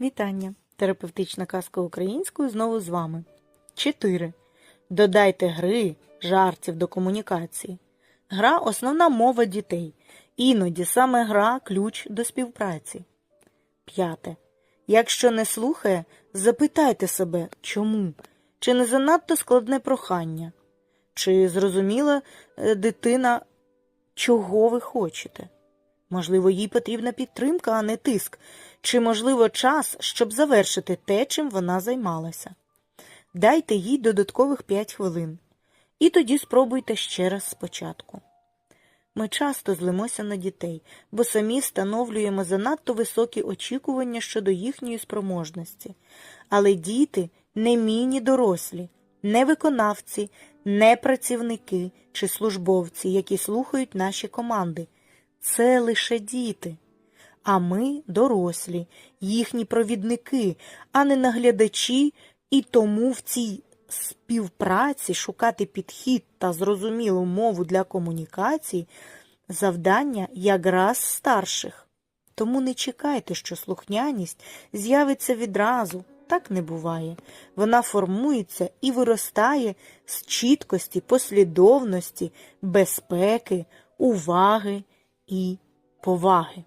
Вітання! Терапевтична казка українською знову з вами. 4. Додайте гри, жартів до комунікації. Гра основна мова дітей. Іноді саме гра ключ до співпраці. 5. Якщо не слухає, запитайте себе, чому? Чи не занадто складне прохання? Чи зрозуміла е, дитина, чого ви хочете? Можливо, їй потрібна підтримка, а не тиск, чи, можливо, час, щоб завершити те, чим вона займалася. Дайте їй додаткових 5 хвилин. І тоді спробуйте ще раз спочатку. Ми часто злимося на дітей, бо самі встановлюємо занадто високі очікування щодо їхньої спроможності. Але діти не міні дорослі, не виконавці, не працівники чи службовці, які слухають наші команди. Це лише діти. А ми дорослі, їхні провідники, а не наглядачі, і тому в цій співпраці шукати підхід та зрозумілу мову для комунікації завдання якраз старших. Тому не чекайте, що слухняність з'явиться відразу. Так не буває. Вона формується і виростає з чіткості, послідовності, безпеки, уваги і поваги.